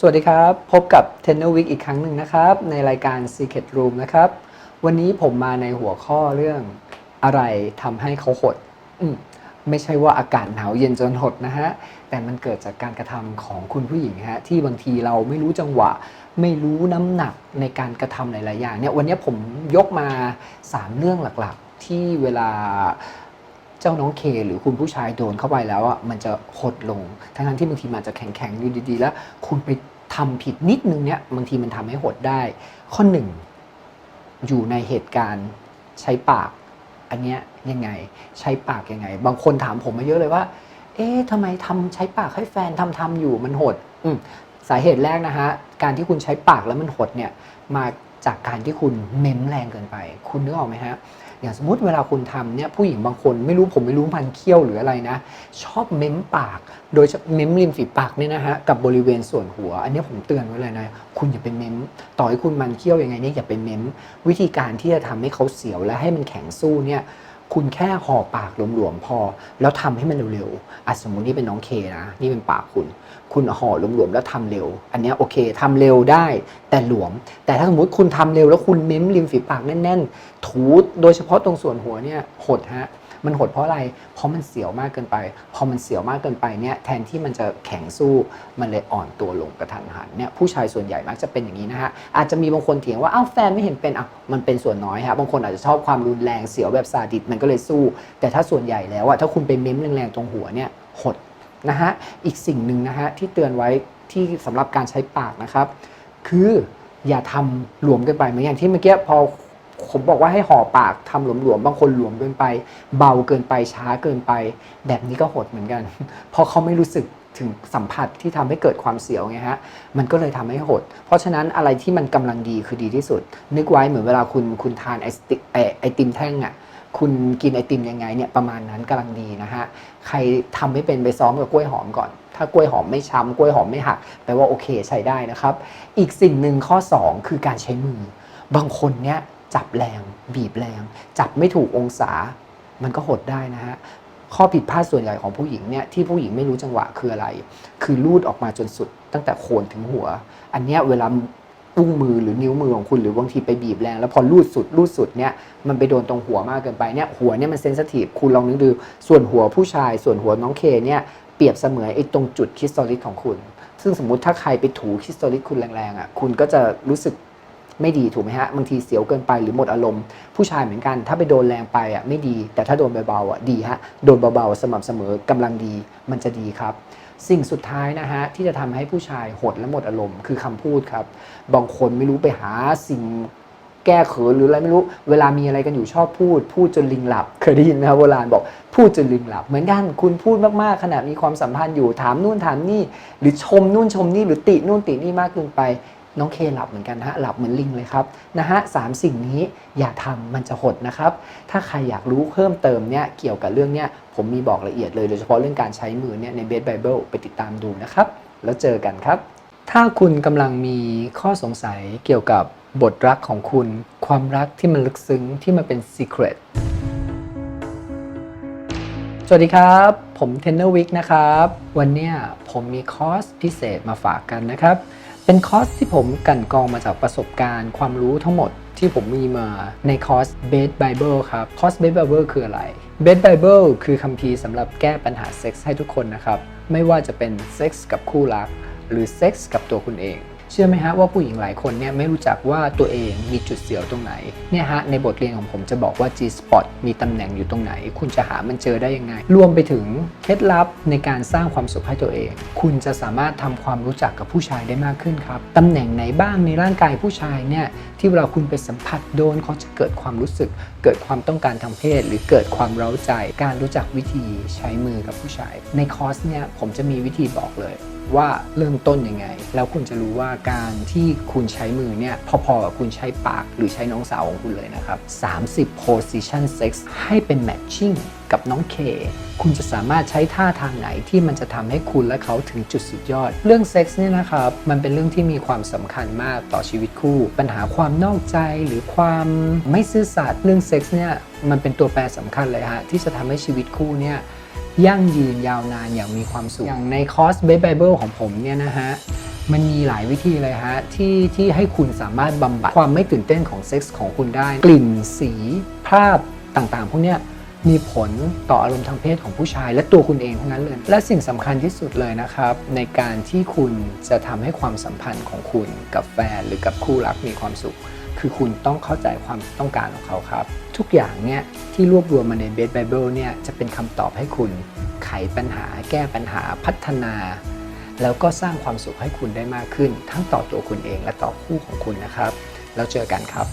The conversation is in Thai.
สวัสดีครับ พบกับ t e n n e r Week อีกครั้งหนึ่งนะครับ ในรายการ Secret Room นะครับ วันนี้ผมมาในหัวข้อเรื่องอะไรทำให้เขาหดมไม่ใช่ว่าอากาศหนาวเย็นจนหดนะฮะ แต่มันเกิดจากการกระทำของคุณผู้หญิงฮะ ที่บางทีเราไม่รู้จังหวะ ไม่รู้น้ำหนักในการกระทำหลาย ๆ อย่างเนี่ยวันนี้ผมยกมา 3 เรื่องหลัก ๆ ที่เวลา เจ้าน้องเคหรือคุณผู้ชายโดนเข้าไปแล้วอะมันจะหดลง ทั้งๆที่บางทีมันจะแข็งๆอยู่ดีๆ แล้ว คุณไปทำผิดนิดนึงเนี่ยบางทีมันทำให้หดได้ ข้อหนึ่งอยู่ในเหตุการณ์ใช้ปาก อันเนี้ยยังไงใช้ปากยังไง บางคนถามผมมาเยอะเลยว่า เอ๊ะทำไมทำใช้ปากให้แฟนทำทำอยู่มันหดอืมสาเหตุแรกนะฮะการที่คุณใช้ปากแล้วมันหดเนี่ยมาจากการที่คุณเม้มแรงเกินไป คุณนึกออกไหมฮะ อย่างสมมติเวลาคุณทำเนี่ยผู้หญิงบางคนไม่รู้ผมไม่รู้มันเคี้ยวหรืออะไรนะ ชอบเม้มปาก โดยเฉพาะเม้มริมฝีปากเนี่ยนะฮะกับบริเวณส่วนหัว อันนี้ผมเตือนไว้เลยนะคุณอย่าไปเม้ม ต่อให้คุณมันเคี้ยวยังไงเนี่ยอย่าไปเม้ม วิธีการที่จะทำให้เขาเสียวและให้มันแข็งสู้เนี่ย คุณแค่ห่อปากหลวมๆพอ แล้วทำให้มันเร็วๆอะสมมตินี่เป็นน้องเคนะ นี่เป็นปากคุณ คุณห่อหลวมๆแล้วทำเร็ว อันนี้โอเคทำเร็วได้แต่หลวม แต่ถ้าสมมติคุณทำเร็วแล้วคุณเม้มริมฝีปากแน่นๆ ถูโดยเฉพาะตรงส่วนหัวเนี่ยหดฮะ มันหดเพราะอะไร เพราะมันเสียวมากเกินไป พอมันเสียวมากเกินไปเนี่ยแทนที่มันจะแข็งสู้มันเลยอ่อนตัวลงกระทันหันเนี่ยผู้ชายส่วนใหญ่มักจะเป็นอย่างนี้นะฮะอาจจะมีบางคนเถียงว่าอ้าวแฟนไม่เห็นเป็นอะมันเป็นส่วนน้อยฮะบางคนอาจจะชอบความรุนแรงเสียวแบบซาดิสมันก็เลยสู้ แต่ถ้าส่วนใหญ่แล้วอะถ้าคุณไปเม้มแรงๆตรงหัวเนี่ยหดนะฮะอีกสิ่งหนึ่งนะฮะที่เตือนไว้ที่สำหรับการใช้ปากนะครับ คืออย่าทำหลวมเกินไปเหมือนอย่างที่เมื่อกี้พอ ผมบอกว่าให้ห่อปากทำหลวมๆบางคนหลวมเกินไป เบาเกินไปช้าเกินไป แบบนี้ก็หดเหมือนกัน เพราะเขาไม่รู้สึกถึงสัมผัสที่ทำให้เกิดความเสียวไงฮะ มันก็เลยทำให้หด เพราะฉะนั้นอะไรที่มันกำลังดีคือดีที่สุด นึกไว้เหมือนเวลาคุณคุณทานไอติไอไอติมแท่งอะ คุณกินไอติมยังไงเนี่ยประมาณนั้นกำลังดีนะฮะ ใครทำไม่เป็นไปซ้อมกับกล้วยหอมก่อน ถ้ากล้วยหอมไม่ช้ำกล้วยหอมไม่หักแปลว่าโอเคใช้ได้นะครับ อีกสิ่งหนึ่งข้อ 2 คือการใช้มือบางคนเนี่ย จับแรง บีบแรง จับไม่ถูกองศา มันก็หดได้นะฮะข้อผิดพลาดส่วนใหญ่ของผู้หญิงเนี่ยที่ผู้หญิงไม่รู้จังหวะคืออะไร คือลูดออกมาจนสุด ตั้งแต่โคนถึงหัว อันเนี้ยเวลาอุ้งมือหรือนิ้วมือของคุณหรือบางทีไปบีบแรง แล้วพอลูดสุดลูดสุดเนี่ยมันไปโดนตรงหัวมากเกินไปเนี่ยหัวเนี่ยมันเซนสทีฟคุณลองนึกดูส่วนหัวผู้ชาย ส่วนหัวน้องเคเนี่ยเปรียบเสมือนไอ้ตรงจุดคริสตัลลิสของคุณ ซึ่งสมมุติถ้าใครไปถูคริสตัลลิสคุณแรงๆอะคุณก็จะรู้สึก ไม่ดีถูกไหมฮะบางทีเสียวเกินไปหรือหมดอารมณ์ ผู้ชายเหมือนกัน ถ้าไปโดนแรงไปอะไม่ดี แต่ถ้าโดนเบาๆอะดีฮะโดนเบาๆสม่ำเสมอกำลังดีมันจะดีครับ สิ่งสุดท้ายนะฮะที่จะทำให้ผู้ชายหดและหมดอารมณ์คือคำพูดครับบางคนไม่รู้ไปหาสิ่งแก้เขินหรืออะไรไม่รู้ เวลามีอะไรกันอยู่ชอบพูด พูดจนลิงหลับ เคยได้ยินไหมครับโบราณบอกพูดจนลิงหลับ เหมือนกันคุณพูดมากๆขณะมีความสัมพันธ์อยู่ถามนู่นถามนี่ หรือชมนู่นชมนี่หรือตินู่นตินี่มากเกินไป น้องเคหลับเหมือนกันฮะหลับเหมือนลิงเลยครับนะฮะสามสิ่งนี้อย่าทำมันจะหดนะครับ ถ้าใครอยากรู้เพิ่มเติมเนี่ยเกี่ยวกับเรื่องเนี้ยผมมีบอกละเอียดเลยโดยเฉพาะเรื่องการใช้มือเนี่ยในเบสไบเบิลไปติดตามดูนะครับ แล้วเจอกันครับ ถ้าคุณกำลังมีข้อสงสัยเกี่ยวกับบทรักของคุณ ความรักที่มันลึกซึ้งที่มันเป็น secret สวัสดีครับ ผมเทนเนอร์วิกนะครับ วันนี้ผมมีคอร์สพิเศษมาฝากกันนะครับ เป็นคอร์สที่ผมกันกองมาจากประสบการณ์ความรู้ทั้งหมดที่ผมมีมาในคอร์ส b e d Bible ครับ คอร์ส b e d Bible คืออะไร b e d Bible คือคัมภีร์สำหรับแก้ปัญหาเซ็กส์ให้ทุกคนนะครับ ไม่ว่าจะเป็นเซ็กส์กับคู่รัก หรือเซ็กส์กับตัวคุณเอง เชื่อไหมฮะว่าผู้หญิงหลายคนเนี่ยไม่รู้จักว่าตัวเองมีจุดเสียวตรงไหนเนี่ยฮะในบทเรียนของผมจะบอกว่า G spot มีตำแหน่งอยู่ตรงไหน คุณจะหามันเจอได้ยังไง รวมไปถึงเคล็ดลับในการสร้างความสุขให้ตัวเอง คุณจะสามารถทำความรู้จักกับผู้ชายได้มากขึ้นครับตำแหน่งไหนบ้างในร่างกายผู้ชายเนี่ยที่เวลาคุณไปสัมผัสโดนเขาจะเกิดความรู้สึก เกิดความต้องการทางเพศ หรือเกิดความเร้าใจ การรู้จักวิธีใช้มือกับผู้ชาย ในคอร์สเนี่ยผมจะมีวิธีบอกเลย ว่าเริ่มต้นยังไง แล้วคุณจะรู้ว่าการที่คุณใช้มือเนี่ย พอๆกับคุณใช้ปากหรือใช้น้องสาวของคุณเลยนะครับ 30 position sex ให้เป็น matching กับน้องเค คุณจะสามารถใช้ท่าทางไหนที่มันจะทำให้คุณและเขาถึงจุดสุดยอด เรื่องเซ็กส์เนี่ยนะครับ มันเป็นเรื่องที่มีความสำคัญมากต่อชีวิตคู่ ปัญหาความนอกใจหรือความไม่ซื่อสัตย์เรื่องเซ็กส์เนี่ยมันเป็นตัวแปรสำคัญเลยฮะที่จะทำให้ชีวิตคู่เนี่ย ยั่งยืนยาวนานอย่างมีความสุข อย่างในคอร์สเบสไบเบิลของผมเนี่ยนะฮะ มันมีหลายวิธีเลยฮะ ที่ที่ให้คุณสามารถบำบัดความไม่ตื่นเต้นของเซ็กส์ของคุณได้ กลิ่นสีภาพต่างๆ พวกเนี้ยมีผลต่ออารมณ์ทางเพศของผู้ชาย และตัวคุณเองทั้งนั้นเลย และสิ่งสำคัญที่สุดเลยนะครับ ในการที่คุณจะทำให้ความสัมพันธ์ของคุณกับแฟนหรือกับคู่รักมีความสุข คือคุณต้องเข้าใจความต้องการของเขาครับ ทุกอย่างเนี่ยที่รวบรวมมาในเบสไบเบิลเนี่ยจะเป็นคำตอบให้คุณ ไขปัญหา แก้ปัญหาพัฒนา แล้วก็สร้างความสุขให้คุณได้มากขึ้น ทั้งต่อตัวคุณเองและต่อคู่ของคุณนะครับ แล้วเจอกันครับ